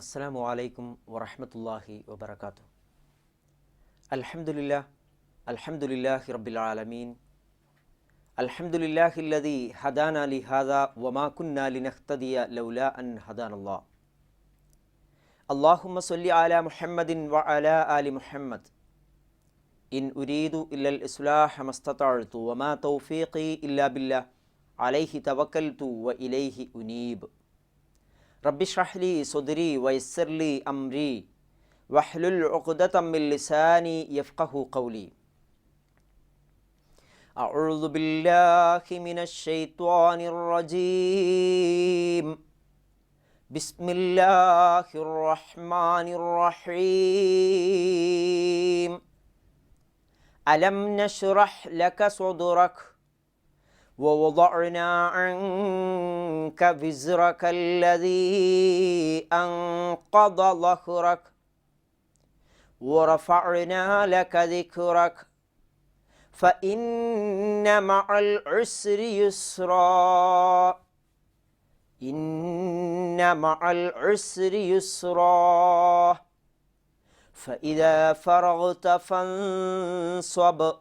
അസ്സലാമു അലൈക്കും വറഹ്മത്തുള്ളാഹി വബറകാതുഹു അൽഹംദുലില്ലാ അൽഹംദുലില്ലാഹി റബ്ബിൽ ആലമീൻ അൽഹംദുലില്ലാഹി അല്ലദീ ഹദാന ലിഹാദാ വമാ കുന്നാ ലിനഹ്തദിയ ലൗലാ അൻ ഹദാനല്ലാഹ് അല്ലാഹുമ്മ സ്വല്ലി അലാ മുഹമ്മദിൻ വ അലാ ആലി മുഹമ്മദ് ഇൻ ഉരീദു ഇല്ലൽ ഇസ്ലാഹ മസ്തതഅ്തു വമാ തൗഫീഖി ഇല്ലാ ബില്ലാഹ് അലൈഹി തവക്കൽതു വ ഇലൈഹി ഉനീബ് رب اشرح لي صدري ويسر لي أمري واحلل عقدة من لساني يفقه قولي. أعوذ بالله من الشيطان الرجيم. بسم الله الرحمن الرحيم. ألم نشرح لك صدرك؟ ووضعنا عنك وزرك الذي أنقض ظهرك ورفعنا لك ذكرك فإن مع العسر يسرا إن مع العسر يسرا فإذا فرغت فانصب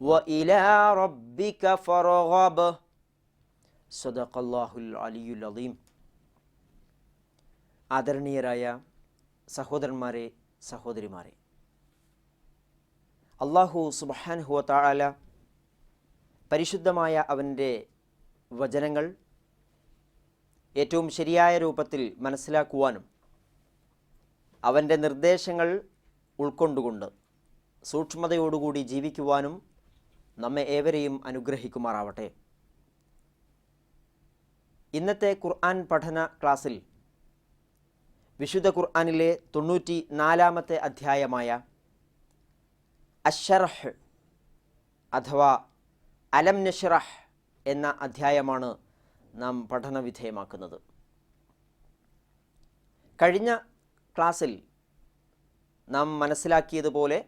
وإلى ربك فارغب صدق الله العلي العظيم ആദരണീയരായ സഹോദരന്മാരെ സഹോദരിമാരെ അള്ളാഹു സുബഹാൻഹുവ താല പരിശുദ്ധമായ അവൻ്റെ വചനങ്ങൾ ഏറ്റവും ശരിയായ രൂപത്തിൽ മനസ്സിലാക്കുവാനും അവൻ്റെ നിർദ്ദേശങ്ങൾ ഉൾക്കൊണ്ടുകൊണ്ട് സൂക്ഷ്മതയോടുകൂടി ജീവിക്കുവാനും നമ്മെ ഏവരെയും അനുഗ്രഹിക്കുമാറാവട്ടെ. ഇന്നത്തെ ഖുർആൻ പഠന ക്ലാസ്സിൽ വിശുദ്ധ ഖുർആനിലെ തൊണ്ണൂറ്റി നാലാമത്തെ അധ്യായമായ അഷറഹ് അഥവാ അലം നഷറഹ് എന്ന അധ്യായമാണ് നാം പഠന വിധേയമാക്കുന്നത്. കഴിഞ്ഞ ക്ലാസ്സിൽ നാം മനസ്സിലാക്കിയതുപോലെ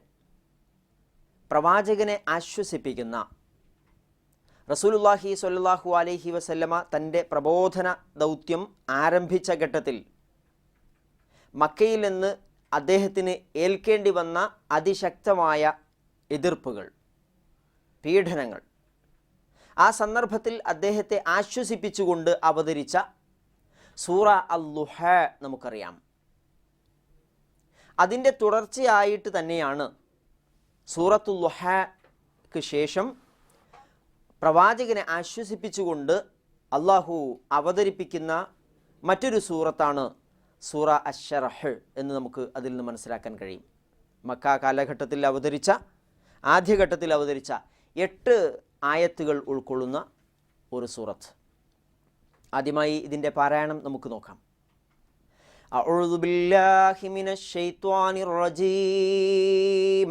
പ്രവാചകനെ ആശ്വസിപ്പിക്കുന്ന റസൂലുല്ലാഹി സ്വല്ലല്ലാഹു അലൈഹി വസല്ലമ തന്റെ പ്രബോധന ദൗത്യം ആരംഭിച്ച ഘട്ടത്തിൽ മക്കയിൽ നിന്ന് അദ്ദേഹത്തിന് ഏൽക്കേണ്ടി വന്ന അതിശക്തമായ എതിർപ്പുകൾ പീഡനങ്ങൾ. ആ സന്ദർഭത്തിൽ അദ്ദേഹത്തെ ആശ്വസിപ്പിച്ചുകൊണ്ട് അവതരിച്ച സൂറ അല്ലുഹ നമുക്കറിയാം. അതിന്റെ തുടർച്ചയായിട്ട് തന്നെയാണ് സൂറത്തുല്ലുഹക്ക് ശേഷം പ്രവാചകനെ ആശ്വസിപ്പിച്ചുകൊണ്ട് അള്ളാഹു അവതരിപ്പിക്കുന്ന മറ്റൊരു സൂറത്താണ് സൂറ അഷറഹ് എന്ന് നമുക്ക് അതിൽ നിന്ന് മനസ്സിലാക്കാൻ കഴിയും മക്ക കാലഘട്ടത്തിൽ അവതരിച്ച ആദ്യഘട്ടത്തിൽ അവതരിച്ച എട്ട് ആയത്തുകൾ ഉൾക്കൊള്ളുന്ന ഒരു സൂറത്ത് ആദ്യമായി ഇതിൻ്റെ പാരായണം നമുക്ക് നോക്കാം أعوذ بالله من الشيطان الرجيم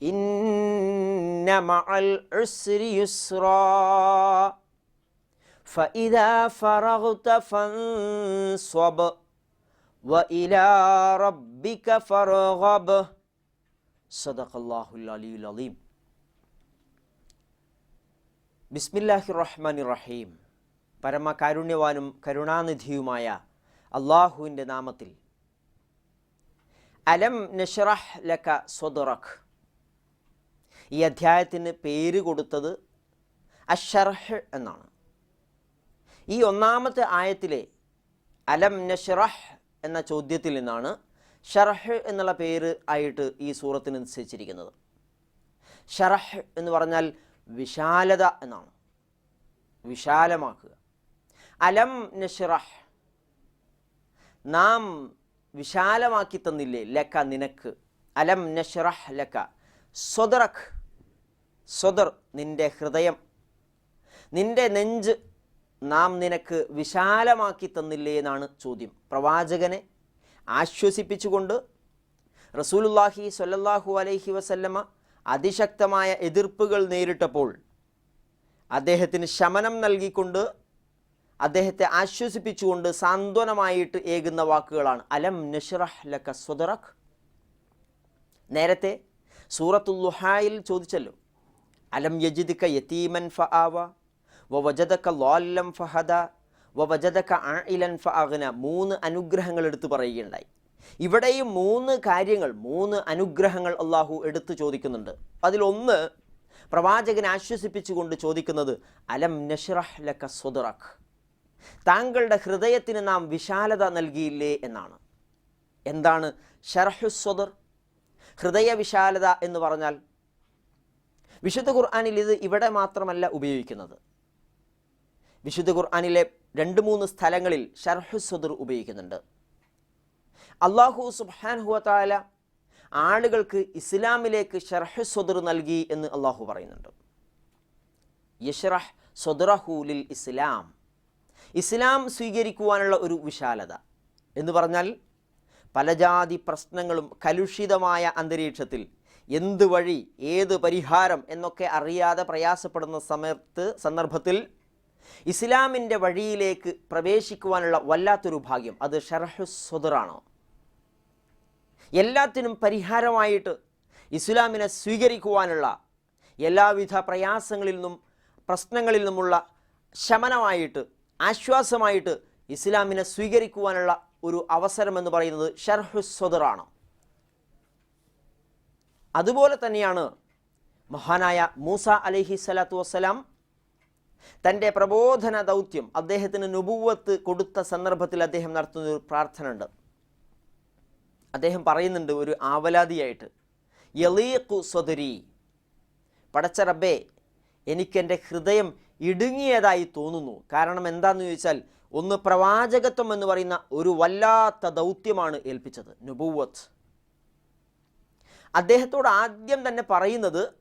إن مع العسر يسرا فإذا فرغت فانصب وإلى ربك فارغب صدق الله العلي العظيم ബിസ്മില്ലാഹി റഹ്മാൻ റഹീം പരമകാരുണ്യവാനും കരുണാനിധിയുമായ അള്ളാഹുവിൻ്റെ നാമത്തിൽ അലം നഷ്റഹ് ലക സ്വദറഖ് ഈ അധ്യായത്തിന് പേര് കൊടുത്തത് അഷർഹ് എന്നാണ്. ഈ ഒന്നാമത്തെ ആയത്തിലെ അലം നഷറഹ് എന്ന ചോദ്യത്തിൽ നിന്നാണ് ഷർഹ് എന്നുള്ള പേര് ആയിട്ട് ഈ സൂറത്തിന് നിശ്ചയിച്ചിരിക്കുന്നത്. ഷറഹ് എന്ന് പറഞ്ഞാൽ വിശാലത എന്നാണ്. വിശാലമാക്കുക. അലം നഷറഹ് നാം വിശാലമാക്കി തന്നില്ലേ ലക്ക നിനക്ക്. അലം നഷറഹ് ലക്ക. സ്വദറഖ്. സ്വദർ നിന്റെ ഹൃദയം നിന്റെ നെഞ്ച് നാം നിനക്ക് വിശാലമാക്കി തന്നില്ലേ എന്നാണ് ചോദ്യം. പ്രവാചകനെ ആശ്വസിപ്പിച്ചുകൊണ്ട് റസൂലുല്ലാഹി സൊല്ലാഹു അലൈഹി വസല്ലമ അതിശക്തമായ എതിർപ്പുകൾ നേരിട്ടപ്പോൾ അദ്ദേഹത്തിന് ശമനം നൽകിക്കൊണ്ട് അദ്ദേഹത്തെ ആശ്വസിപ്പിച്ചുകൊണ്ട് സാന്ത്വനമായിട്ട് ഏകുന്ന വാക്കുകളാണ്. അലം നഷ്റഹ് ലക സ്വദറഖ് നേരത്തെ സൂറത്തുൽ ലുഹായിൽ ചോദിച്ചല്ലോ അലം യജിദ്ക യതീമൻ ഫ ആവ വവജദക ലോല്ലം ഫഹദ വവജദക ഇലൻ ഫ അഗ്ന മൂന്ന് അനുഗ്രഹങ്ങൾ എടുത്തു പറയുകയുണ്ടായി. ഇവിടെയും മൂന്ന് കാര്യങ്ങൾ മൂന്ന് അനുഗ്രഹങ്ങൾ അള്ളാഹു എടുത്തു ചോദിക്കുന്നുണ്ട്. അതിലൊന്ന് പ്രവാചകനെ ആശ്വസിപ്പിച്ചുകൊണ്ട് ചോദിക്കുന്നത് അലം നഷ്റഹ് ലക സുദറഖ് താങ്കളുടെ ഹൃദയത്തിന് നാം വിശാലത നൽകിയില്ലേ എന്നാണ്. എന്താണ് ഷർഹുസ്വദർ ഹൃദയ വിശാലത എന്ന് പറഞ്ഞാൽ വിശുദ്ധ ഖുർആാനിൽ ഇത് ഇവിടെ മാത്രമല്ല ഉപയോഗിക്കുന്നത്. വിശുദ്ധ ഖുർആാനിലെ രണ്ട് മൂന്ന് സ്ഥലങ്ങളിൽ ഷർഹുസ്വദർ ഉപയോഗിക്കുന്നുണ്ട്. അള്ളാഹു സുബാൻഹുവത്താല ആളുകൾക്ക് ഇസ്ലാമിലേക്ക് ഷർഹുസ്വദർ നൽകി എന്ന് അള്ളാഹു പറയുന്നുണ്ട്. യഷ്റഹ് സ്വദറഹൂലിൽ ഇസ്ലാം. ഇസ്ലാം സ്വീകരിക്കുവാനുള്ള ഒരു വിശാലത. എന്ന് പറഞ്ഞാൽ പലജാതി പ്രശ്നങ്ങളും കലുഷിതമായ അന്തരീക്ഷത്തിൽ എന്ത് വഴി ഏത് പരിഹാരം എന്നൊക്കെ അറിയാതെ പ്രയാസപ്പെടുന്ന സമയത്ത് സന്ദർഭത്തിൽ ഇസ്ലാമിന്റെ വഴിയിലേക്ക് പ്രവേശിക്കുവാനുള്ള വല്ലാത്തൊരു ഭാഗ്യം അത് ഷർഹുസ്വദറാണ് എല്ലാത്തിനും പരിഹാരമായിട്ട് ഇസ്ലാമിനെ സ്വീകരിക്കുവാനുള്ള എല്ലാവിധ പ്രയാസങ്ങളിൽ നിന്നും പ്രശ്നങ്ങളിൽ നിന്നുമുള്ള ശമനമായിട്ട് ആശ്വാസമായിട്ട് ഇസ്ലാമിനെ സ്വീകരിക്കുവാനുള്ള ഒരു അവസരമെന്ന് പറയുന്നത് ഷർഹുസ്വദറാണ് അതുപോലെ തന്നെയാണ് മഹാനായ മൂസ അലഹി സ്വലാത്തു വസ്സലാം തന്റെ പ്രബോധന ദൗത്യം അദ്ദേഹത്തിന് നുപൂവത്ത് കൊടുത്ത സന്ദർഭത്തിൽ അദ്ദേഹം നടത്തുന്ന ഒരു പ്രാർത്ഥന ഉണ്ട് അദ്ദേഹം പറയുന്നുണ്ട് ഒരു ആവലാതിയായിട്ട് യലീഖു സ്വദരി പടച്ച റബ്ബേ എനിക്കെന്റെ ഹൃദയം ഇടുങ്ങിയതായി തോന്നുന്നു. കാരണം എന്താണെന്ന് ചോദിച്ചാൽ ഒന്ന് പ്രവാചകത്വം എന്ന് പറയുന്ന ഒരു വല്ലാത്ത ദൗത്യമാണ് ഏൽപ്പിച്ചത് നുബൂവത്ത് അദ്ദേഹത്തോട് ആദ്യം തന്നെ പറയുന്നത്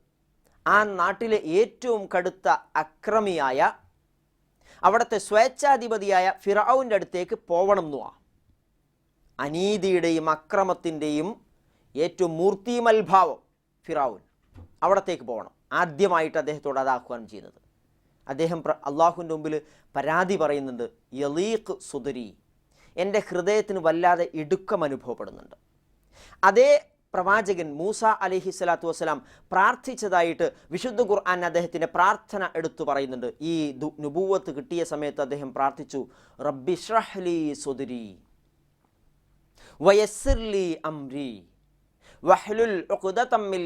ആ നാട്ടിലെ ഏറ്റവും കടുത്ത അക്രമിയായ അവിടുത്തെ സ്വേച്ഛാധിപതിയായ ഫിറാവുന്റെ അടുത്തേക്ക് പോവണം എന്നുവാ അനീതിയുടെയും അക്രമത്തിന്റെയും ഏറ്റവും മൂർത്തിമൽഭാവം ഫിറാവുൻ അവിടത്തേക്ക് പോകണം ആദ്യമായിട്ട് അദ്ദേഹത്തോട് അത് ആഹ്വാനം ചെയ്യുന്നത്. അദ്ദേഹം അള്ളാഹുവിന്റെ മുമ്പിൽ പരാതി പറയുന്നുണ്ട് യലീഖ് സുദരി എന്റെ ഹൃദയത്തിന് വല്ലാതെ ഇടുക്കം അനുഭവപ്പെടുന്നുണ്ട്. അതേ പ്രവാചകൻ മൂസ അലഹി സ്വലാത്തു വസ്സലാം പ്രാർത്ഥിച്ചതായിട്ട് വിശുദ്ധ ഖുർആൻ അദ്ദേഹത്തിന്റെ പ്രാർത്ഥന എടുത്തു പറയുന്നുണ്ട്. ഈ നുബൂവത്ത് കിട്ടിയ സമയത്ത് അദ്ദേഹം പ്രാർത്ഥിച്ചു റബ്ബിഷ്റഹ്ലി സുദരി വയസ്സിർലി അംരി വഹ്ലുൽ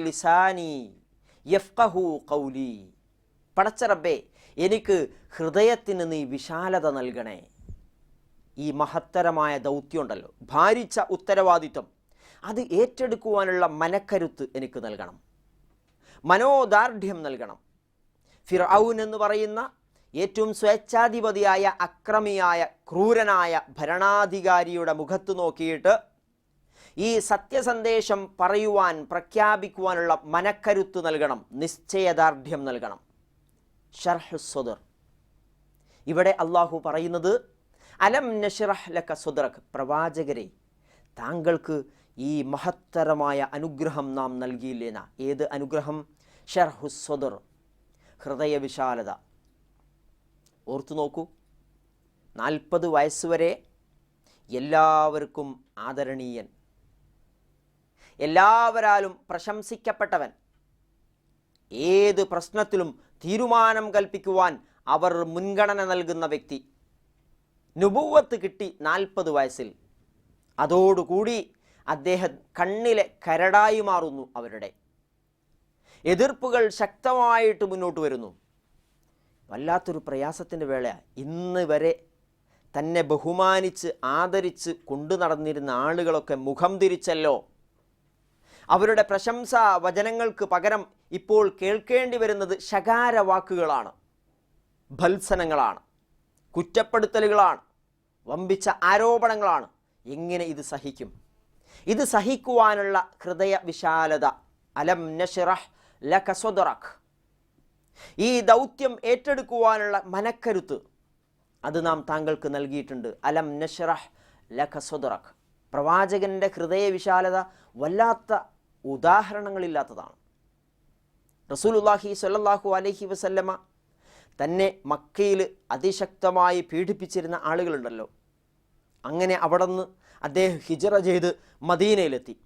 ലിസാനി യഫ്കഹു ഖൗലി. പടച്ച റബ്ബേ എനിക്ക് ഹൃദയത്തിന് നീ വിശാലത നൽകണേ. ഈ മഹത്തരമായ ദൗത്യമുണ്ടല്ലോ ഭാരിച്ച ഉത്തരവാദിത്വം. അത് ഏറ്റെടുക്കുവാനുള്ള മനക്കരുത്ത് എനിക്ക് നൽകണം. മനോദാർഢ്യം നൽകണം. ഫിറൌൻ എന്ന് പറയുന്ന ഏറ്റവും സ്വേച്ഛാധിപതിയായ അക്രമിയായ ക്രൂരനായ ഭരണാധികാരിയുടെ മുഖത്ത് നോക്കിയിട്ട് ഈ സത്യസന്ദേശം പറയുവാൻ പ്രഖ്യാപിക്കുവാനുള്ള മനക്കരുത്ത് നൽകണം. നിശ്ചയദാർഢ്യം നൽകണം. ഷർഹുസ്വദർ ഇവിടെ അള്ളാഹു പറയുന്നത് അലം നഷിറഹ് ലക സുദറഖ് പ്രവാചകരെ താങ്കൾക്ക് ഈ മഹത്തരമായ അനുഗ്രഹം നാം നൽകിയില്ലേന? ഏത് അനുഗ്രഹം? ഷർഹുസ്വദർ ഹൃദയവിശാലത. ഓർത്തു നോക്കൂ നാൽപ്പത് വയസ്സുവരെ എല്ലാവർക്കും ആദരണീയൻ. എല്ലാവരാലും പ്രശംസിക്കപ്പെട്ടവൻ. ഏത് പ്രശ്നത്തിലും തീരുമാനം കൽപ്പിക്കുവാൻ അവർ മുൻഗണന നൽകുന്ന വ്യക്തി. നുപൂവത്ത് കിട്ടി നാൽപ്പത് വയസ്സിൽ. അതോടുകൂടി അദ്ദേഹം കണ്ണിലെ കരടായി മാറുന്നു അവരുടെ. എതിർപ്പുകൾ ശക്തമായിട്ട് മുന്നോട്ട് വരുന്നു. വല്ലാത്തൊരു പ്രയാസത്തിന്റെ വേള ഇന്ന് വരെ തന്നെ ബഹുമാനിച്ച് ആദരിച്ച് കൊണ്ടു നടന്നിരുന്ന ആളുകളൊക്കെ മുഖം തിരിച്ചല്ലോ. അവരുടെ പ്രശംസ വചനങ്ങൾക്ക് പകരം ഇപ്പോൾ കേൾക്കേണ്ടി വരുന്നത് ശകാര വാക്കുകളാണ്. ഭത്സനങ്ങളാണ്. കുറ്റപ്പെടുത്തലുകളാണ്. വമ്പിച്ച ആരോപണങ്ങളാണ്. എങ്ങനെ ഇത് സഹിക്കും? ഇത് സഹിക്കുവാനുള്ള ഹൃദയ വിശാലത അലം ലക സ്വദറക്. ഈ ദൗത്യം ഏറ്റെടുക്കുവാനുള്ള മനക്കരുത്ത് അത് നാം താങ്കൾക്ക് നൽകിയിട്ടുണ്ട്. അലം നഷറഹ് ലഖ പ്രവാചകന്റെ ഹൃദയ വിശാലത വല്ലാത്ത ഉദാഹരണങ്ങളില്ലാത്തതാണ്. റസൂലുല്ലാഹി സ്വല്ലല്ലാഹു അലൈഹി വസല്ലമ തന്നെ മക്കയിൽ അതിശക്തമായി പീഡിപ്പിച്ചിരുന്ന ആളുകളുണ്ടല്ലോ. അങ്ങനെ അവിടെ നിന്ന് അദ്ദേഹം ഹിജറ ചെയ്ത് മദീനയിലെത്തി.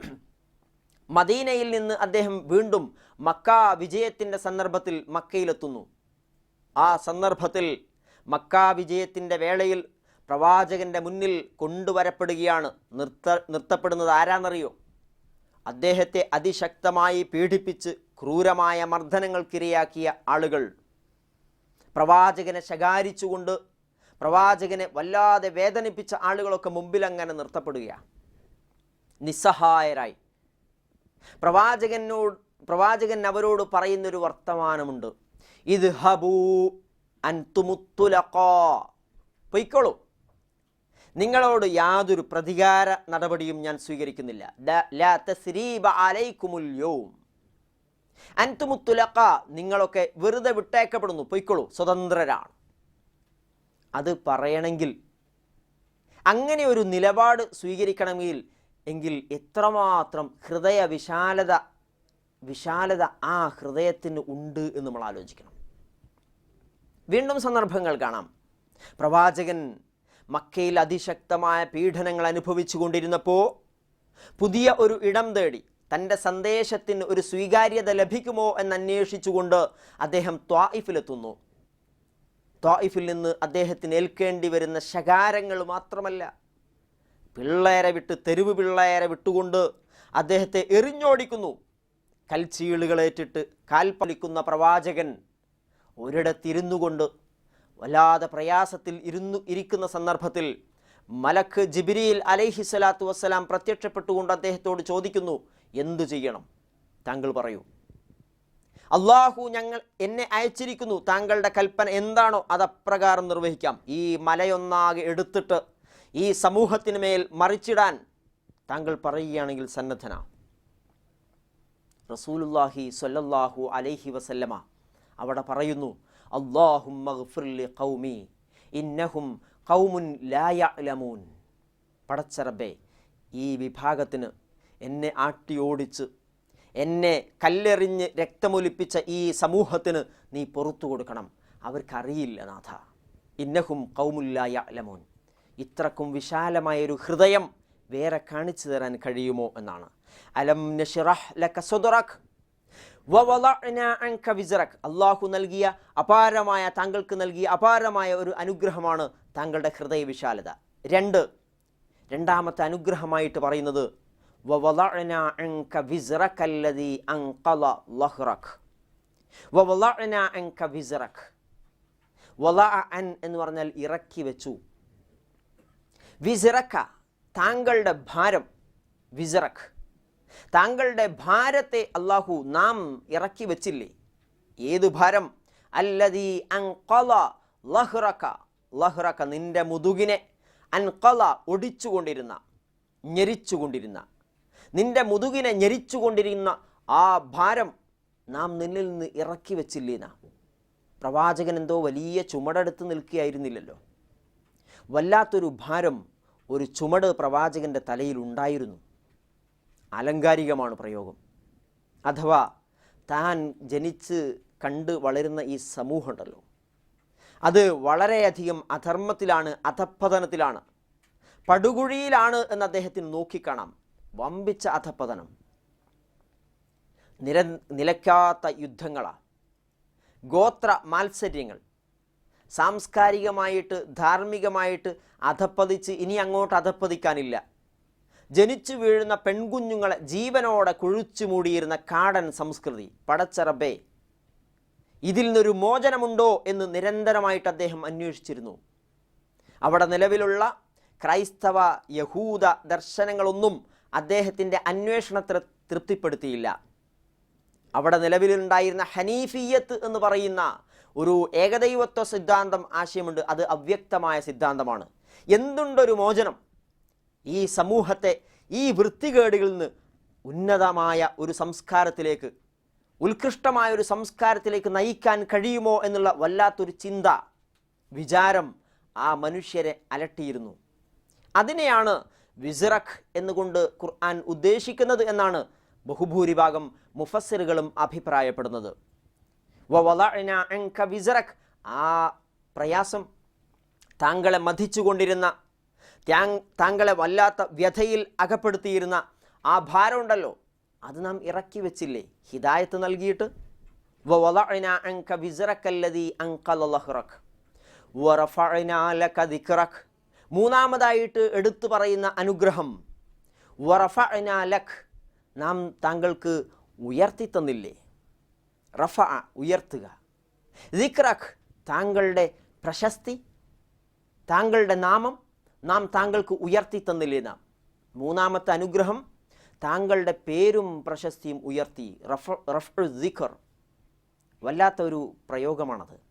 മദീനയിൽ നിന്ന് അദ്ദേഹം വീണ്ടും മക്ക വിജയത്തിന്റെ സന്ദർഭത്തിൽ മക്കയിലെത്തുന്നു. ആ സന്ദർഭത്തിൽ മക്ക വിജയത്തിന്റെ വേളയിൽ പ്രവാചകന്റെ മുന്നിൽ കൊണ്ടുവരപ്പെടുകയാണ്. നിർത്ത നിർത്തപ്പെടുന്നത് ആരാന്നറിയോ? അദ്ദേഹത്തെ അതിശക്തമായി പീഡിപ്പിച്ച് ക്രൂരമായ മർദ്ദനങ്ങൾക്കിരയാക്കിയ ആളുകൾ. പ്രവാചകനെ ശകാരിച്ചുകൊണ്ട് പ്രവാചകനെ വല്ലാതെ വേദനിപ്പിച്ച ആളുകളൊക്കെ മുമ്പിൽ അങ്ങനെ നിർത്തപ്പെടുകയാണ് നിസ്സഹായരായി. പ്രവാചകനോട് പ്രവാചകൻ അവരോട് പറയുന്നൊരു വർത്തമാനമുണ്ട്. ഇത് ഹബൂ അൻതുമുത്തുലക്കോ പൊയ്ക്കോളൂ. നിങ്ങളോട് യാതൊരു പ്രതികാര നടപടിയും ഞാൻ സ്വീകരിക്കുന്നില്ല. അൻതുമുത്തുലക്ക നിങ്ങളൊക്കെ വെറുതെ വിട്ടേക്കപ്പെടുന്നു. പൊയ്ക്കോളൂ. സ്വതന്ത്രരാണ്. അത് പറയണമെങ്കിൽ അങ്ങനെ ഒരു നിലപാട് സ്വീകരിക്കണമെങ്കിൽ എങ്കിൽ എത്രമാത്രം ഹൃദയ വിശാലത വിശാലത ആ ഹൃദയത്തിന് ഉണ്ട് എന്ന് നമ്മൾ ആലോചിക്കണം. വീണ്ടും സന്ദർഭങ്ങൾ കാണാം. പ്രവാചകൻ മക്കയിൽ അതിശക്തമായ പീഡനങ്ങൾ അനുഭവിച്ചു കൊണ്ടിരുന്നപ്പോൾ പുതിയ ഒരു ഇടം തേടി തന്റെ സന്ദേശത്തിന് ഒരു സ്വീകാര്യത ലഭിക്കുമോ എന്ന് അന്വേഷിച്ചുകൊണ്ട് അദ്ദേഹം ത്വായിഫിലെത്തുന്നു ത്വായിഫിൽ നിന്ന് അദ്ദേഹത്തിന് ഏൽക്കേണ്ടി വരുന്ന ശകാരങ്ങൾ മാത്രമല്ല. പിള്ളേരെ വിട്ട് തെരുവ് പിള്ളേരെ വിട്ടുകൊണ്ട് അദ്ദേഹത്തെ എറിഞ്ഞോടിക്കുന്നു. കൽച്ചീളുകളേറ്റിട്ട് കാൽപ്പണിക്കുന്ന പ്രവാചകൻ ഒരിടത്തിരുന്നു കൊണ്ട് വല്ലാതെ പ്രയാസത്തിൽ ഇരുന്നു ഇരിക്കുന്ന സന്ദർഭത്തിൽ മലക്ക് ജിബിരിയിൽ അലൈഹി സ്വലാത്തു വസ്സലാം പ്രത്യക്ഷപ്പെട്ടുകൊണ്ട് അദ്ദേഹത്തോട് ചോദിക്കുന്നു എന്തു ചെയ്യണം? താങ്കൾ പറയൂ. അള്ളാഹു ഞങ്ങൾ എന്നെ അയച്ചിരിക്കുന്നു. താങ്കളുടെ കൽപ്പന എന്താണോ അതപ്രകാരം നിർവഹിക്കാം. ഈ മലയൊന്നാകെ എടുത്തിട്ട് ഈ സമൂഹത്തിന് മേൽ മറിച്ചിടാൻ താങ്കൾ പറയുകയാണെങ്കിൽ സന്നദ്ധന. റസൂലുല്ലാഹി സ്വല്ലല്ലാഹു അലൈഹി വസല്ലമ അവിടെ പറയുന്നു അള്ളാഹും കൗമി ഇന്നഹും പടച്ചറബേ ഈ വിഭാഗത്തിന് എന്നെ ആട്ടിയോടിച്ച് എന്നെ കല്ലെറിഞ്ഞ് രക്തമൊലിപ്പിച്ച ഈ സമൂഹത്തിന് നീ പുറത്തു കൊടുക്കണം. അവർക്കറിയില്ല നാഥ. ഇന്നഹും കൗമുല്ലായ അലമോൻ ഇത്രക്കും വിശാലമായൊരു ഹൃദയം വേറെ കാണിച്ചു തരാൻ കഴിയുമോ എന്നാണ്. അലം നഷിറഹ് ലക അള്ളാഹു നൽകിയ അപാരമായ താങ്കൾക്ക് നൽകിയ അപാരമായ ഒരു അനുഗ്രഹമാണ് താങ്കളുടെ ഹൃദയ വിശാലത രണ്ട് രണ്ടാമത്തെ അനുഗ്രഹമായിട്ട് പറയുന്നത് വവളഅന അൻക വിസ്റക അല്ലദീ അൻഖള ലഹ്റക്. വവളഅന അൻക വിസ്റക്. വലഅ അൻ എന്ന് പറഞ്ഞാൽ ഇറക്കി വെച്ചു. വിസിറക്ക താങ്കളുടെ ഭാരം വിസിറക്ക് താങ്കളുടെ ഭാരത്തെ അള്ളാഹു നാം ഇറക്കി വെച്ചില്ലേ? ഏതു ഭാരം? അല്ലദി അൻകല ലഹ്റക. ലഹ്റക നിന്റെ മുതുകിനെ അൻകല ഒടിച്ചുകൊണ്ടിരുന്ന ഞെരിച്ചുകൊണ്ടിരുന്ന. നിന്റെ മുതുകിനെ ഞെരിച്ചുകൊണ്ടിരിക്കുന്ന ആ ഭാരം നാം നിന്നിൽ നിന്ന് ഇറക്കി വെച്ചില്ലേന പ്രവാചകൻ എന്തോ വലിയ ചുമടെടുത്ത് നിൽക്കുകയായിരുന്നില്ലല്ലോ. വല്ലാത്തൊരു ഭാരം ഒരു ചുമട് പ്രവാചകന്റെ തലയിൽ ഉണ്ടായിരുന്നു. അലങ്കാരികമാണ് പ്രയോഗം. അഥവാ താൻ ജനിച്ച് കണ്ട് വളരുന്ന ഈ സമൂഹമുണ്ടല്ലോ. അത് വളരെയധികം അധർമ്മത്തിലാണ് അധപ്പതനത്തിലാണ് പടുകുഴിയിലാണ് എന്ന് അദ്ദേഹത്തിന് നോക്കിക്കാണാം. വമ്പിച്ച അധപ്പതനം നിര നിലയ്ക്കാത്ത യുദ്ധങ്ങളാണ് ഗോത്ര മാത്സര്യങ്ങൾ. സാംസ്കാരികമായിട്ട് ധാർമ്മികമായിട്ട് അധപ്പതിച്ച് ഇനി അങ്ങോട്ട് അധപ്പതിക്കാനില്ല ജനിച്ചു വീഴുന്ന പെൺകുഞ്ഞുങ്ങളെ ജീവനോടെ കുഴിച്ചു മൂടിയിരുന്ന കാടൻ സംസ്കൃതി പടച്ചറബേ. ഇതിൽ നിന്നൊരു മോചനമുണ്ടോ എന്ന് നിരന്തരമായിട്ട് അദ്ദേഹം അന്വേഷിച്ചിരുന്നു. അവിടെ നിലവിലുള്ള ക്രൈസ്തവ യഹൂദ ദർശനങ്ങളൊന്നും അദ്ദേഹത്തിന്റെ അന്വേഷണത്തെ തൃപ്തിപ്പെടുത്തിയില്ല. അവിടെ നിലവിലുണ്ടായിരുന്ന ഹനീഫിയത്ത് എന്ന് പറയുന്ന ഒരു ഏകദൈവത്വ സിദ്ധാന്തം ആശയമുണ്ട്. അത് അവ്യക്തമായ സിദ്ധാന്തമാണ്. എന്തുണ്ടൊരു മോചനം? ഈ സമൂഹത്തെ ഈ വൃത്തികേടുകളിൽ നിന്ന് ഉന്നതമായ ഒരു സംസ്കാരത്തിലേക്ക് ഉത്കൃഷ്ടമായ ഒരു സംസ്കാരത്തിലേക്ക് നയിക്കാൻ കഴിയുമോ എന്നുള്ള വല്ലാത്തൊരു ചിന്ത വിചാരം ആ മനുഷ്യരെ അലട്ടിയിരുന്നു. അതിനെയാണ് വിസിറഖ് എന്നുകൊണ്ട് ഖുർആൻ ഉദ്ദേശിക്കുന്നത് എന്നാണ് ബഹുഭൂരിഭാഗം മുഫസ്സിറുകളും അഭിപ്രായപ്പെടുന്നത്. വിസിറഖ് ആ പ്രയാസം താങ്കളെ മതിച്ചുകൊണ്ടിരുന്ന താങ്കളെ വല്ലാത്ത വ്യഥയിൽ അകപ്പെടുത്തിയിരുന്ന ആ ഭാരമുണ്ടല്ലോ അത് നാം ഇറക്കി വെച്ചില്ലേ? ഹിദായത്ത് നൽകിയിട്ട് വവളഅന മൂന്നാമതായിട്ട് എടുത്തു പറയുന്ന അനുഗ്രഹം വറഫ ലക് നാം താങ്കൾക്ക് ഉയർത്തി തന്നില്ലേ? റഫ ഉയർത്തുക. ദിക്രഖ് താങ്കളുടെ പ്രശസ്തി താങ്കളുടെ നാമം നാം താങ്കൾക്ക് ഉയർത്തി തന്നില്ലേ നാം? മൂന്നാമത്തെ അനുഗ്രഹം താങ്കളുടെ പേരും പ്രശസ്തിയും ഉയർത്തി റഫ് റഫ് ദിഖർ വല്ലാത്ത ഒരു പ്രയോഗമാണത്.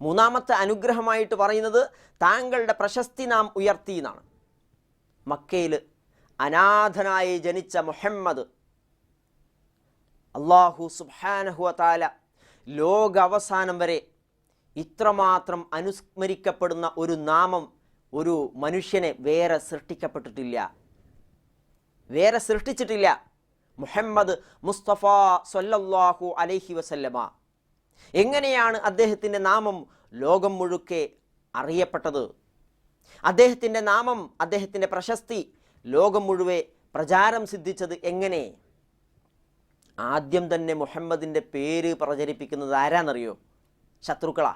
മൂന്നാമത്തെ അനുഗ്രഹമായിട്ട് പറയുന്നത് താങ്കളുടെ പ്രശസ്തി നാം ഉയർത്തി എന്നാണ്. മക്കയിൽ അനാഥനായി ജനിച്ച മുഹമ്മദ് അള്ളാഹു സുബാനഹുവ താല ലോക അവസാനം വരെ ഇത്രമാത്രം അനുസ്മരിക്കപ്പെടുന്ന ഒരു നാമം ഒരു മനുഷ്യനെ വേറെ സൃഷ്ടിക്കപ്പെട്ടിട്ടില്ല. വേറെ സൃഷ്ടിച്ചിട്ടില്ല. മുഹമ്മദ് മുസ്തഫ സൊല്ലാഹു അലൈഹി വസല്ലമ. എങ്ങനെയാണ് അദ്ദേഹത്തിന്റെ നാമം ലോകം മുഴുക്കെ അറിയപ്പെട്ടത്? അദ്ദേഹത്തിന്റെ നാമം അദ്ദേഹത്തിന്റെ പ്രശസ്തി ലോകം മുഴുവെ പ്രചാരം സിദ്ധിച്ചത് എങ്ങനെ? ആദ്യം തന്നെ മുഹമ്മദിന്റെ പേര് പ്രചരിപ്പിക്കുന്നത് ആരാന്നറിയോ? ശത്രുക്കളാ.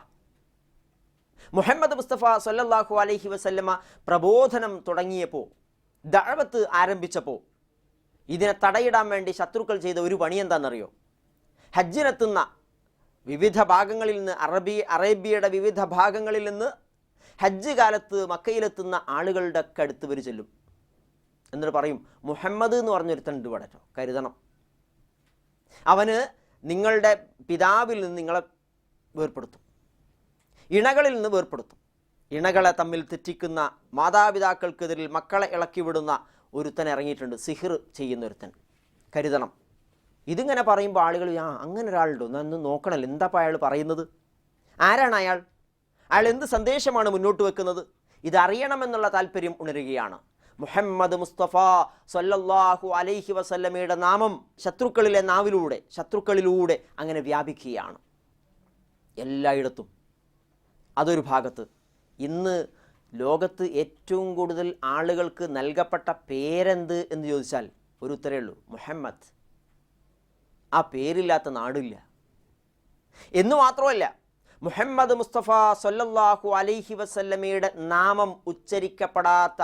മുഹമ്മദ് മുസ്തഫ സൊല്ലാഹു അലഹി വസല്ലമ പ്രബോധനം തുടങ്ങിയപ്പോൾ ദഴവത്ത് ആരംഭിച്ചപ്പോൾ ഇതിനെ തടയിടാൻ വേണ്ടി ശത്രുക്കൾ ചെയ്ത ഒരു പണി എന്താണെന്നറിയോ ഹജ്ജിനെത്തുന്ന വിവിധ ഭാഗങ്ങളിൽ നിന്ന് അറബി അറേബ്യയുടെ വിവിധ ഭാഗങ്ങളിൽ നിന്ന് ഹജ്ജ് കാലത്ത് മക്കയിലെത്തുന്ന ആളുകളുടെ ഒക്കെ അടുത്ത് വരെ ചെല്ലും. എന്നിട്ട് പറയും മുഹമ്മദ് എന്ന് പറഞ്ഞൊരുത്തണ്ട് ട്ടോ, കരുതണം. അവന് നിങ്ങളുടെ പിതാവിൽ നിന്ന് നിങ്ങളെ വേർപ്പെടുത്തും. ഇണകളിൽ നിന്ന് വേർപ്പെടുത്തും. ഇണകളെ തമ്മിൽ തെറ്റിക്കുന്ന മാതാപിതാക്കൾക്കെതിരിൽ മക്കളെ ഇളക്കിവിടുന്ന ഒരുത്തൻ ഇറങ്ങിയിട്ടുണ്ട്. സിഹിർ ചെയ്യുന്ന ഒരുത്തൻ കരുതണം. ഇതിങ്ങനെ പറയുമ്പോൾ ആളുകൾ ആ അങ്ങനെ ഒരാളുണ്ടോ. ഒന്ന് നോക്കണല്ലോ എന്താപ്പോൾ അയാൾ പറയുന്നത്? ആരാണ് അയാൾ? അയാൾ എന്ത് സന്ദേശമാണ് മുന്നോട്ട് വെക്കുന്നത്? ഇതറിയണമെന്നുള്ള താല്പര്യം ഉണരുകയാണ്. മുഹമ്മദ് മുസ്തഫ സല്ലല്ലാഹു അലൈഹി വസല്ലമയുടെ നാമം ശത്രുക്കളിലെ നാവിലൂടെ ശത്രുക്കളിലൂടെ അങ്ങനെ വ്യാപിക്കുകയാണ്. എല്ലായിടത്തും. അതൊരു ഭാഗത്ത്. ഇന്ന് ലോകത്ത് ഏറ്റവും കൂടുതൽ ആളുകൾക്ക് നൽകപ്പെട്ട പേരെന്ത് എന്ന് ചോദിച്ചാൽ ഒരു ഉത്തരേ ഉള്ളൂ. മുഹമ്മദ്. ആ പേരില്ലാത്ത നാടില്ല. എന്ന് മാത്രമല്ല മുഹമ്മദ് മുസ്തഫ സൊല്ലാഹു അലൈഹി വസല്ലമയുടെ നാമം ഉച്ചരിക്കപ്പെടാത്ത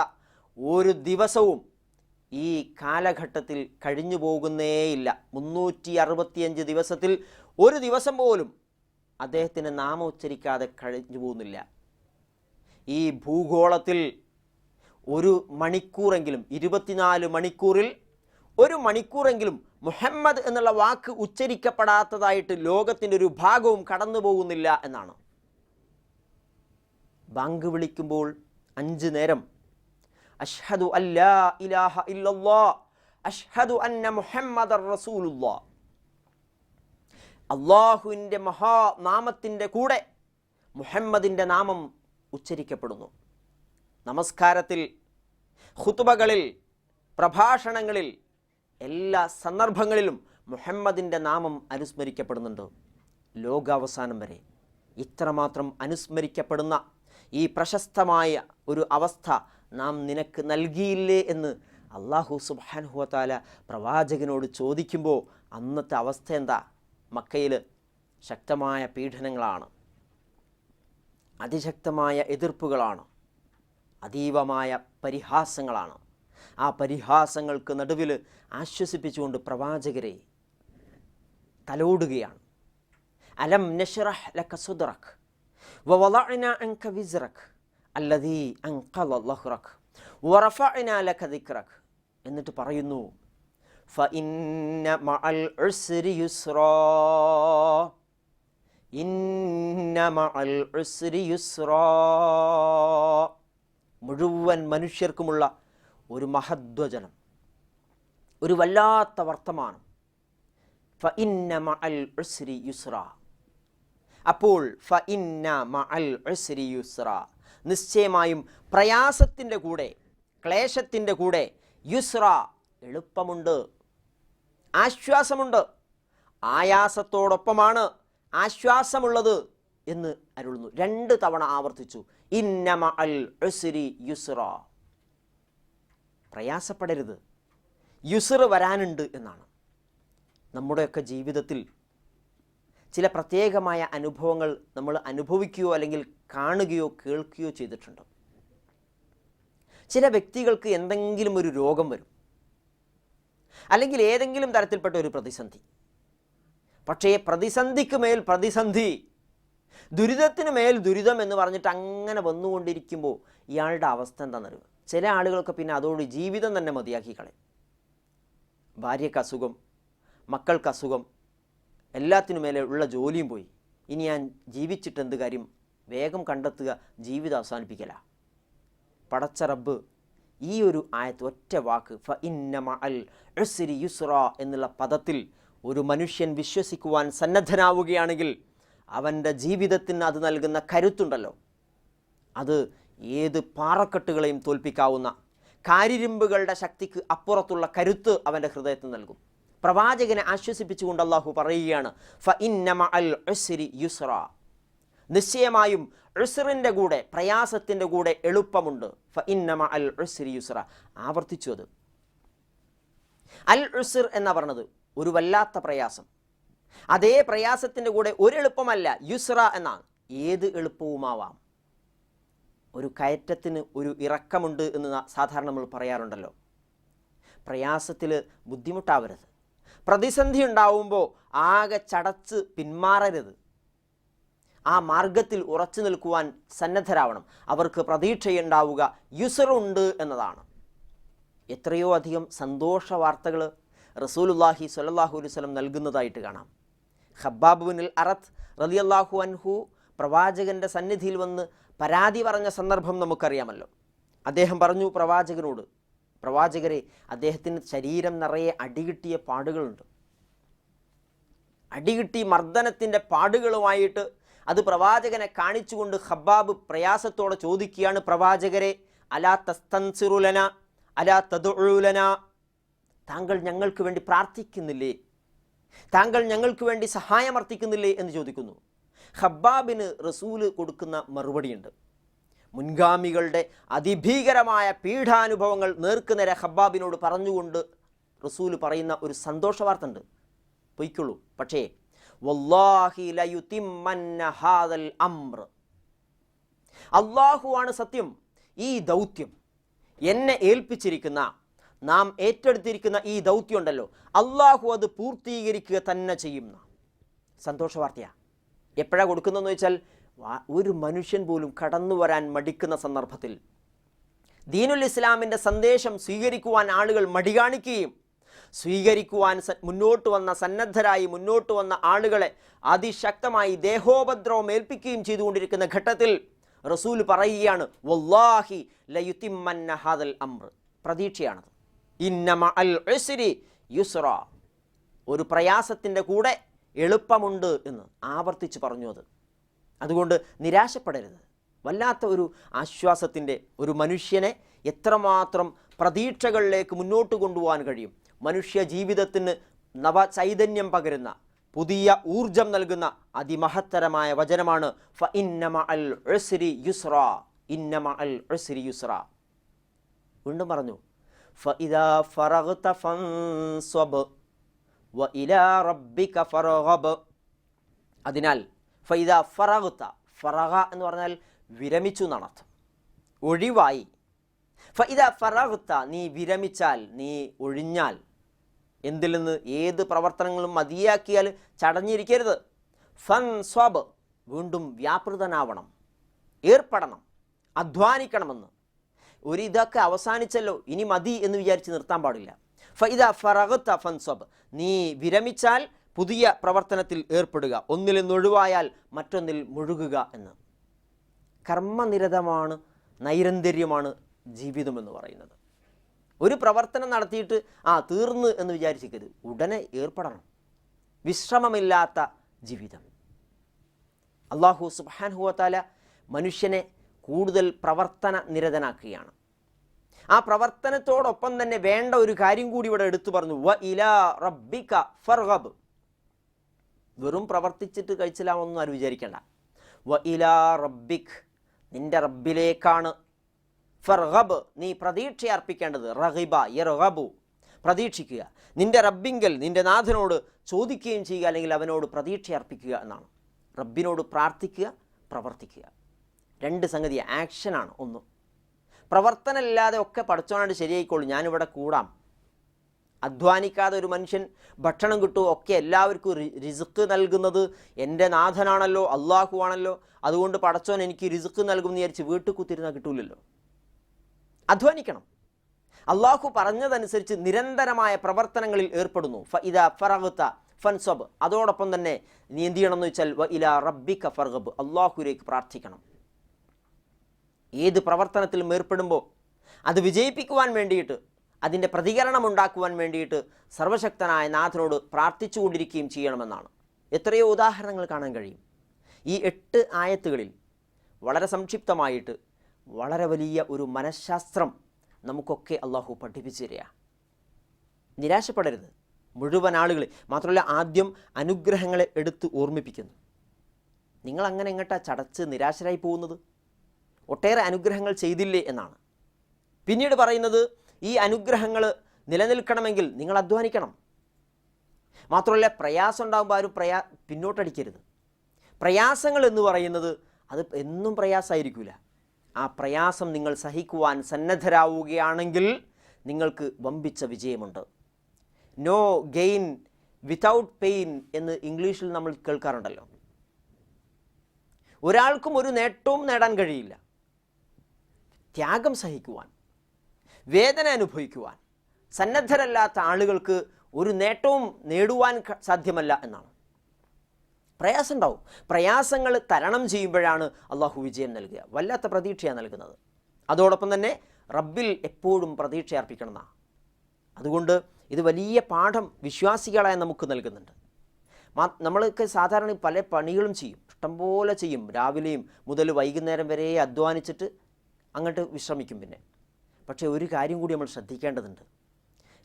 ഒരു ദിവസവും ഈ കാലഘട്ടത്തിൽ കഴിഞ്ഞു പോകുന്നേയില്ല. മുന്നൂറ്റി അറുപത്തിയഞ്ച് ദിവസത്തിൽ ഒരു ദിവസം പോലും അദ്ദേഹത്തിന്റെ നാമം ഉച്ചരിക്കാതെ കഴിഞ്ഞു പോകുന്നില്ല. ഈ ഭൂഗോളത്തിൽ ഒരു മണിക്കൂറെങ്കിലും ഇരുപത്തിനാല് മണിക്കൂറിൽ ഒരു മണിക്കൂറെങ്കിലും മുഹമ്മദ് എന്നുള്ള വാക്ക് ഉച്ചരിക്കപ്പെടാത്തതായിട്ട് ലോകത്തിന്റെ ഒരു ഭാഗവും കടന്നു പോകുന്നില്ല എന്നാണ്. ബാങ്ക് വിളിക്കുമ്പോൾ അഞ്ച് നേരം അഷ്ഹദു അല്ലാ ഇലാഹ ഇല്ലല്ലാ അഷ്ഹദു അന്ന മുഹമ്മദ് റസൂലുല്ലാ അള്ളാഹുവിന്റെ മഹാനാമത്തിന്റെ കൂടെ മുഹമ്മദിന്റെ നാമം ഉച്ചരിക്കപ്പെടുന്നു. നമസ്കാരത്തിൽ ഖുതുബകളിൽ പ്രഭാഷണങ്ങളിൽ എല്ലാ സന്ദർഭങ്ങളിലും മുഹമ്മദിന്റെ നാമം അനുസ്മരിക്കപ്പെടുന്നുണ്ട്. ലോകാവസാനം വരെ ഇത്രമാത്രം അനുസ്മരിക്കപ്പെടുന്ന ഈ പ്രശസ്തമായ ഒരു അവസ്ഥ നാം നിനക്ക് നൽകിയില്ലേ എന്ന് അള്ളാഹു സുബാൻഹുവത്താല പ്രവാചകനോട് ചോദിക്കുമ്പോൾ അന്നത്തെ അവസ്ഥ എന്താ? മക്കയിൽ ശക്തമായ പീഡനങ്ങളാണ്. അതിശക്തമായ എതിർപ്പുകളാണ്. അതീവമായ പരിഹാസങ്ങളാണ്. ആ പരിഹാസങ്ങൾക്ക് നടുവിൽ ആശ്വസിപ്പിച്ചുകൊണ്ട് പ്രവാചകരെ തലോടുകയാണ്. അലം നഷറഹ് ലക സുദ്റക് വവളഅന അൻക വിസ്റക് അല്ലദീ അൻഖല ലഹ്റക് വറഫഅന ലക ദിക്റക് എന്നിട്ട് പറയുന്നു ഫഇന്ന മഅൽ ഉസ്രി യുസ്റാ ഇന്ന മഅൽ ഉസ്രി യുസ്റാ മുഴുവൻ മനുഷ്യർക്കുമുള്ള ഒരു മഹദ്വചനം ഒരു വല്ലാത്ത വർത്തമാനം. ഫഇന്ന മഅൽ ഉസ്രി യുസ്ര. അപ്പോൾ ഫ ഇന്ന മഅൽ ഉസ്രി യുസ്ര. നിശ്ചയമായും പ്രയാസത്തിന്റെ കൂടെ ക്ലേശത്തിന്റെ കൂടെ യുസ്ര എളുപ്പമുണ്ട് ആശ്വാസമുണ്ട് ആയാസത്തോടൊപ്പമാണ് ആശ്വാസമുള്ളത് എന്ന് അരുളുന്നു. രണ്ട് തവണ ആവർത്തിച്ചു. ഇന്നമ അൽ ഉസ്രി യുസ്ര. പ്രയാസപ്പെടരുത്. യുസറ് വരാനുണ്ട് എന്നാണ്. നമ്മുടെയൊക്കെ ജീവിതത്തിൽ ചില പ്രത്യേകമായ അനുഭവങ്ങൾ നമ്മൾ അനുഭവിക്കുകയോ അല്ലെങ്കിൽ കാണുകയോ കേൾക്കുകയോ ചെയ്തിട്ടുണ്ട്. ചില വ്യക്തികൾക്ക് എന്തെങ്കിലും ഒരു രോഗം വരും. അല്ലെങ്കിൽ ഏതെങ്കിലും തരത്തിൽപ്പെട്ട ഒരു പ്രതിസന്ധി. പക്ഷേ പ്രതിസന്ധിക്ക് മേൽ പ്രതിസന്ധി ദുരിതത്തിന് മേൽ ദുരിതം എന്ന് പറഞ്ഞിട്ട് അങ്ങനെ വന്നുകൊണ്ടിരിക്കുമ്പോൾ ഇയാളുടെ അവസ്ഥ എന്താണെന്നറിയുക ചില ആളുകൾക്ക് പിന്നെ അതോട് ജീവിതം തന്നെ മതിയാക്കി കളയും. ഭാര്യയ്ക്ക് അസുഖം മക്കൾക്ക് അസുഖം എല്ലാത്തിനു മേലെ ഉള്ള ജോലിയും പോയി. ഇനി ഞാൻ ജീവിച്ചിട്ട് എന്ത് കാര്യം? വേഗം കണ്ടെത്തുക ജീവിതം അവസാനിപ്പിക്കല. പടച്ച റബ്ബ് ഈ ഒരു ആയത്ത് ഒറ്റ വാക്ക് ഫ ഇന്നമ അൽ എസ്രി യുസ്ര എന്നുള്ള പദത്തിൽ ഒരു മനുഷ്യൻ വിശ്വസിക്കുവാൻ സന്നദ്ധനാവുകയാണെങ്കിൽ അവന്റെ ജീവിതത്തിന് അത് നൽകുന്ന കരുത്തുണ്ടല്ലോ. അത് ഏത് പാറക്കെട്ടുകളെയും തോൽപ്പിക്കാവുന്ന കാരിരുമ്പുകളുടെ ശക്തിക്ക് അപ്പുറത്തുള്ള കരുത്ത് അവന്റെ ഹൃദയത്തിൽ നൽകും. പ്രവാചകനെ ആശ്വസിപ്പിച്ചുകൊണ്ട് അള്ളാഹു പറയുകയാണ് ഫ ഇന്നമ അൽ ഉസ്രി യുസ്ര നിശ്ചയമായും ഉസ്റിന്റെ കൂടെ പ്രയാസത്തിന്റെ കൂടെ എളുപ്പമുണ്ട്. ഫ ഇന്നമ അൽ ഉസ്രി യുസ്ര ആവർത്തിച്ചു അത്. അൽ ഉസ്ർ എന്നാ പറഞ്ഞത്? ഒരു വല്ലാത്ത പ്രയാസം. അതേ പ്രയാസത്തിന്റെ കൂടെ ഒരു എളുപ്പമല്ല യുസ്ര എന്നാണ്. ഏത് എളുപ്പവുമാവാം? ഒരു കയറ്റത്തിന് ഒരു ഇറക്കമുണ്ട് എന്ന് സാധാരണ നമ്മൾ പറയാറുണ്ടല്ലോ. പ്രയാസത്തിൽ ബുദ്ധിമുട്ടാവരുത്. പ്രതിസന്ധി ഉണ്ടാവുമ്പോൾ ആകെ ചടച്ച് പിന്മാറരുത്. ആ മാർഗത്തിൽ ഉറച്ചു നിൽക്കുവാൻ സന്നദ്ധരാവണം. അവർക്ക് പ്രതീക്ഷയുണ്ടാവുക യുസറുണ്ട് എന്നതാണ്. എത്രയോ അധികം സന്തോഷ വാർത്തകൾ റസൂലുല്ലാഹി സ്വല്ലല്ലാഹു അലൈഹി വസല്ലം നൽകുന്നതായിട്ട് കാണാം. ഹബ്ബാബുവിനിൽ അറത്ത് റളിയല്ലാഹു അൻഹു പ്രവാചകന്റെ സന്നിധിയിൽ വന്ന് പരാതി പറഞ്ഞ സന്ദർഭം നമുക്കറിയാമല്ലോ. അദ്ദേഹം പറഞ്ഞു പ്രവാചകനോട് പ്രവാചകരെ അദ്ദേഹത്തിന് ശരീരം നിറയെ അടികിട്ടിയ പാടുകളുണ്ട്. അടികിട്ടി മർദ്ദനത്തിന്റെ പാടുകളുമായിട്ട് അത് പ്രവാചകനെ കാണിച്ചുകൊണ്ട് ഹബ്ബാബ് പ്രയാസത്തോടെ ചോദിക്കുകയാണ് പ്രവാചകരെ അലാ തസ്തൻസിറുലന അലാ തതുഴുലന താങ്കൾ ഞങ്ങൾക്ക് വേണ്ടി പ്രാർത്ഥിക്കുന്നില്ലേ? താങ്കൾ ഞങ്ങൾക്ക് വേണ്ടി സഹായമർത്ഥിക്കുന്നില്ലേ എന്ന് ചോദിക്കുന്നു. ഖബ്ബാബിന് റസൂൽ കൊടുക്കുന്ന മറുപടിയുണ്ട്. മുൻഗാമികളുടെ അതിഭീകരമായ പീഠാനുഭവങ്ങൾ നേർക്കുനേരെ ഖബ്ബാബിനോട് പറഞ്ഞുകൊണ്ട് റസൂൽ പറയുന്ന ഒരു സന്തോഷ വാർത്ത ഉണ്ട് പൊയ്ക്കുള്ളൂ പക്ഷേ അംർ. അള്ളാഹുവാണ് സത്യം ഈ ദൗത്യം. എന്നെ ഏൽപ്പിച്ചിരിക്കുന്ന നാം ഏറ്റെടുത്തിരിക്കുന്ന ഈ ദൗത്യം ഉണ്ടല്ലോ അള്ളാഹു അത് പൂർത്തീകരിക്കുക തന്നെ ചെയ്യുന്ന സന്തോഷ വാർത്തയാണ് എപ്പോഴാണ് കൊടുക്കുന്നതെന്ന് വെച്ചാൽ ഒരു മനുഷ്യൻ പോലും കടന്നു വരാൻ മടിക്കുന്ന സന്ദർഭത്തിൽ. ദീനുൽ ഇസ്ലാമിന്റെ സന്ദേശം സ്വീകരിക്കുവാൻ ആളുകൾ മടി കാണിക്കുകയും സ്വീകരിക്കുവാൻ മുന്നോട്ട് വന്ന സന്നദ്ധരായി മുന്നോട്ട് വന്ന ആളുകളെ അതിശക്തമായി ദേഹോപദ്രവം ഏൽപ്പിക്കുകയും ചെയ്തുകൊണ്ടിരിക്കുന്ന ഘട്ടത്തിൽ റസൂൽ പറയുകയാണ് വല്ലാഹി ലയുത്തിമ്മന്ന അമ്ര പ്രതീക്ഷയാണത്. ഇന്നമ അൽ യുസ്ര ഒരു പ്രയാസത്തിന്റെ കൂടെ എളുപ്പമുണ്ട് എന്ന് ആവർത്തിച്ച് പറഞ്ഞു അത്. അതുകൊണ്ട് നിരാശപ്പെടരുത്. വല്ലാത്ത ഒരു ആശ്വാസത്തിന്റെ ഒരു മനുഷ്യനെ എത്രമാത്രം പ്രതീക്ഷകളിലേക്ക് മുന്നോട്ട് കൊണ്ടുപോകാൻ കഴിയും. മനുഷ്യ ജീവിതത്തിന് നവ ചൈതന്യം പകരുന്ന പുതിയ ഊർജം നൽകുന്ന അതിമഹത്തരമായ വചനമാണ് ഫ ഇന്നമ അൽ ഉസ്രി യുസ്ര ഇന്നമ അൽ ഉസ്രി യുസ്ര വീണ്ടും പറഞ്ഞു ഫഇദാ ഫറഗ്ത ഫൻസ്വബ് ഇലാ റബ്ബിക ഫർഗബ് അതിനാൽ ഫൈദ ഫറഗുത്ത ഫറഗ എന്ന് പറഞ്ഞാൽ വിരമിച്ചു എന്നാണ് അർത്ഥം. ഒഴിവായി. ഫൈദ ഫറഹുത്ത നീ വിരമിച്ചാൽ നീ ഒഴിഞ്ഞാൽ എന്തിൽ നിന്ന്? ഏത് പ്രവർത്തനങ്ങളും മതിയാക്കിയാൽ ചടഞ്ഞിരിക്കരുത്. ഫൻ സ്വബ് വീണ്ടും വ്യാപൃതനാവണം ഏർപ്പെടണം അധ്വാനിക്കണമെന്ന്. ഒരു ഇതൊക്കെ അവസാനിച്ചല്ലോ ഇനി മതി എന്ന് വിചാരിച്ച് നിർത്താൻ പാടില്ല. ഫൈദ ഫൻ ഫൻസബ് നീ വിരമിച്ചാൽ പുതിയ പ്രവർത്തനത്തിൽ ഏർപ്പെടുക. ഒന്നിൽ നിന്ന് ഒഴിവായാൽ മറ്റൊന്നിൽ മുഴുകുക എന്ന്. കർമ്മനിരതമാണ് നൈരന്തര്യമാണ് ജീവിതം എന്ന് പറയുന്നത്. ഒരു പ്രവർത്തനം നടത്തിയിട്ട് ആ തീർന്നു എന്ന് വിചാരിച്ചിരിക്കരുത്. ഉടനെ ഏർപ്പെടണം. വിശ്രമമില്ലാത്ത ജീവിതം. അള്ളാഹു സുബാൻഹുവത്താല മനുഷ്യനെ കൂടുതൽ പ്രവർത്തന നിരതനാക്കുകയാണ് ആ പ്രവർത്തനത്തോടൊപ്പം തന്നെ വേണ്ട ഒരു കാര്യം കൂടി ഇവിടെ എടുത്തു പറഞ്ഞു. വ ഇലാ റബ്ബിക ഫർഗബ് വെറും പ്രവർത്തിച്ചിട്ട് കഴിച്ചില്ലാമെന്നും ആരും വിചാരിക്കേണ്ട. വ ഇലാ റബ്ബിക് നിന്റെ റബ്ബിലേക്കാണ് ഫർഗബ് നീ പ്രതീക്ഷ അർപ്പിക്കേണ്ടത്. റഹിബ യർഗബു പ്രതീക്ഷിക്കുക. നിന്റെ റബ്ബിങ്കൽ നിന്റെ നാഥനോട് ചോദിക്കുകയും ചെയ്യുക അല്ലെങ്കിൽ അവനോട് പ്രതീക്ഷ അർപ്പിക്കുക എന്നാണ്. റബ്ബിനോട് പ്രാർത്ഥിക്കുക പ്രവർത്തിക്കുക. രണ്ട് സംഗതി ആക്ഷനാണ് ഒന്ന്. പ്രവർത്തനമില്ലാതെ ഒക്കെ പഠിച്ചോണ്ട് ശരിയായിക്കോളൂ. ഞാനിവിടെ കൂടാം. അധ്വാനിക്കാതെ ഒരു മനുഷ്യൻ ഭക്ഷണം കിട്ടുമോ ഒക്കെ എല്ലാവർക്കും റിസ്ക് റിസുക്ക് നൽകുന്നത് എന്റെ നാഥനാണല്ലോ അള്ളാഹു ആണല്ലോ അതുകൊണ്ട് പടച്ചോൻ എനിക്ക് റിസുക്ക് നൽകും വിചാരിച്ച് വീട്ടിൽ കുത്തിരുന്നാൽ കിട്ടൂലല്ലോ. അധ്വാനിക്കണം. അള്ളാഹു പറഞ്ഞതനുസരിച്ച് നിരന്തരമായ പ്രവർത്തനങ്ങളിൽ ഏർപ്പെടുന്നു. ഫ ഇത ഫൻസബ്. അതോടൊപ്പം തന്നെ നീ എന്ത് ചെയ്യണമെന്ന് വെച്ചാൽ വ ഇല റബ്ബിക്ക ഫർഗബ്. അള്ളാഹുലേക്ക് പ്രാർത്ഥിക്കണം. ഏത് പ്രവർത്തനത്തിലും ഏർപ്പെടുമ്പോൾ അത് വിജയിപ്പിക്കുവാൻ വേണ്ടിയിട്ട് അതിന്റെ പ്രതികരണം ഉണ്ടാക്കുവാൻ വേണ്ടിയിട്ട് സർവശക്തനായ നാഥനോട് പ്രാർത്ഥിച്ചുകൊണ്ടിരിക്കുകയും ചെയ്യണമെന്നാണ്. എത്രയോ ഉദാഹരണങ്ങൾ കാണാൻ കഴിയും. ഈ എട്ട് ആയത്തുകളിൽ വളരെ സംക്ഷിപ്തമായിട്ട് വളരെ വലിയ ഒരു മനഃശാസ്ത്രം നമുക്കൊക്കെ അള്ളാഹു പഠിപ്പിച്ചു തരിക. നിരാശപ്പെടരുത്. മുഴുവൻ ആളുകളെ മാത്രമല്ല ആദ്യം അനുഗ്രഹങ്ങളെ എടുത്ത് ഓർമ്മിപ്പിക്കുന്നു. നിങ്ങൾ അങ്ങനെ എങ്ങട്ടാ ചടച്ച് നിരാശരായി പോകുന്നത്? ഒട്ടേറെ അനുഗ്രഹങ്ങൾ ചെയ്തില്ലേ എന്നാണ്. പിന്നീട് പറയുന്നത് ഈ അനുഗ്രഹങ്ങൾ നിലനിൽക്കണമെങ്കിൽ നിങ്ങൾ അധ്വാനിക്കണം. മാത്രമല്ല പ്രയാസം ഉണ്ടാകുമ്പോൾ ആരും പ്രയാ പിന്നോട്ടടിക്കരുത്. പ്രയാസങ്ങൾ എന്ന് പറയുന്നത് അത് എന്നും പ്രയാസമായിരിക്കില്ല ആ പ്രയാസം നിങ്ങൾ സഹിക്കുവാൻ സന്നദ്ധരാവുകയാണെങ്കിൽ നിങ്ങൾക്ക് വമ്പിച്ച വിജയമുണ്ട്. നോ ഗെയിൻ വിതൗട്ട് പെയിൻ എന്ന് ഇംഗ്ലീഷിൽ നമ്മൾ കേൾക്കാറുണ്ടല്ലോ. ഒരാൾക്കും ഒരു നേട്ടവും നേടാൻ കഴിയില്ല. ത്യാഗം സഹിക്കുവാൻ വേദന അനുഭവിക്കുവാൻ സന്നദ്ധരല്ലാത്ത ആളുകൾക്ക് ഒരു നേട്ടവും നേടുവാൻ സാധ്യമല്ല എന്നാണ്. പ്രയാസം ഉണ്ടാവും പ്രയാസങ്ങൾ തരണം ചെയ്യുമ്പോഴാണ് അള്ളാഹു വിജയം നൽകുക. വല്ലാത്ത പ്രതീക്ഷയാണ് നൽകുന്നത്. അതോടൊപ്പം തന്നെ റബ്ബിൽ എപ്പോഴും പ്രതീക്ഷ അർപ്പിക്കണം എന്നാണ് അതുകൊണ്ട് ഇത് വലിയ പാഠം വിശ്വാസികളായ നമുക്ക് നൽകുന്നുണ്ട്. നമ്മൾക്ക് സാധാരണ പല പണികളും ചെയ്യും. ഇഷ്ടംപോലെ ചെയ്യും. രാവിലെയും മുതൽ വൈകുന്നേരം വരെ അധ്വാനിച്ചിട്ട് അങ്ങോട്ട് വിശ്രമിക്കും പിന്നെ. പക്ഷേ ഒരു കാര്യം കൂടി നമ്മൾ ശ്രദ്ധിക്കേണ്ടതുണ്ട്.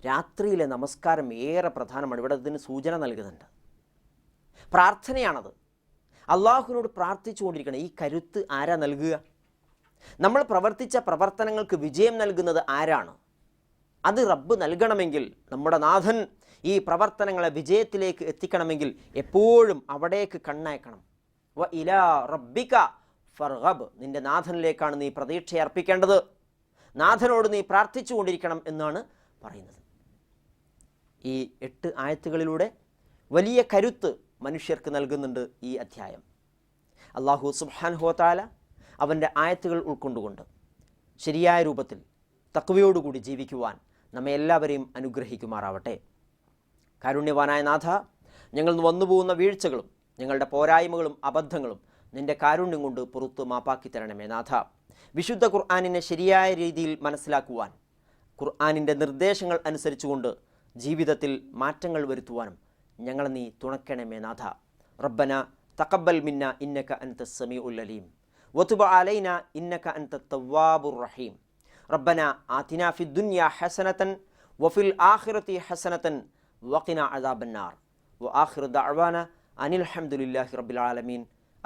രാത്രിയിലെ നമസ്കാരം ഏറെ പ്രധാനമാണ്. ഇവിടെ ഇതിന് സൂചന നൽകുന്നുണ്ട്. പ്രാർത്ഥനയാണത്. അള്ളാഹുവിനോട് പ്രാർത്ഥിച്ചുകൊണ്ടിരിക്കണം ഈ കരുത്ത് ആരാ നൽകുക? നമ്മൾ പ്രവർത്തിച്ച പ്രവർത്തനങ്ങൾക്ക് വിജയം നൽകുന്നത് ആരാണ്? അത് റബ്ബ് നൽകണമെങ്കിൽ നമ്മുടെ നാഥൻ ഈ പ്രവർത്തനങ്ങളെ വിജയത്തിലേക്ക് എത്തിക്കണമെങ്കിൽ എപ്പോഴും അവിടേക്ക് കണ്ണയക്കണം. വ ഇലാ റബ്ബിക ഫർഗബ് നിന്റെ നാഥനിലേക്കാണ് നീ പ്രതീക്ഷ അർപ്പിക്കേണ്ടത്. നാഥനോട് നീ പ്രാർത്ഥിച്ചു കൊണ്ടിരിക്കണം എന്നാണ് പറയുന്നത്. ഈ എട്ട് ആയത്തുകളിലൂടെ വലിയ കരുത്ത് മനുഷ്യർക്ക് നൽകുന്നുണ്ട് ഈ അധ്യായം. അള്ളാഹു സുബ്ഹാൻഹോത്താല അവന്റെ ആയത്തുകൾ ഉൾക്കൊണ്ടുകൊണ്ട് ശരിയായ രൂപത്തിൽ തക്വയോടുകൂടി ജീവിക്കുവാൻ നമ്മെ എല്ലാവരെയും അനുഗ്രഹിക്കുമാറാവട്ടെ. കാരുണ്യവാനായ നാഥ ഞങ്ങൾ വന്നുപോകുന്ന വീഴ്ചകളും ഞങ്ങളുടെ പോരായ്മകളും അബദ്ധങ്ങളും നിന്റെ കാരുണ്യം കൊണ്ട് പുറത്ത് മാപ്പാക്കി തരണമേ നാഥ. വിശുദ്ധ ഖുർആാനിനെ ശരിയായ രീതിയിൽ മനസ്സിലാക്കുവാൻ ഖുർആാനിന്റെ നിർദ്ദേശങ്ങൾ അനുസരിച്ചുകൊണ്ട് ജീവിതത്തിൽ മാറ്റങ്ങൾ വരുത്തുവാനും ഞങ്ങളെ നീ തുണക്കണമേ നാഥ. റബ്ബന തക്കബൽ മിന്ന ഇന്നക അൻത സമി ഉല്ലലീം വത്തുബ അലൈന ഇന്നക അൻത തവാബുർ റഹീം. റബ്ബന ആതിന ഫി ദുന്യ ഹസനത്തൻ വഫിൽ ആഖിറത്തി ഹസനത്തൻ വക്കിന അദാബന്നാർ. വ ആഖിർ ദഅവാന അനിൽ ഹംദുലില്ലാഹി റബ്ബിൽ ആലമീൻ. العالمين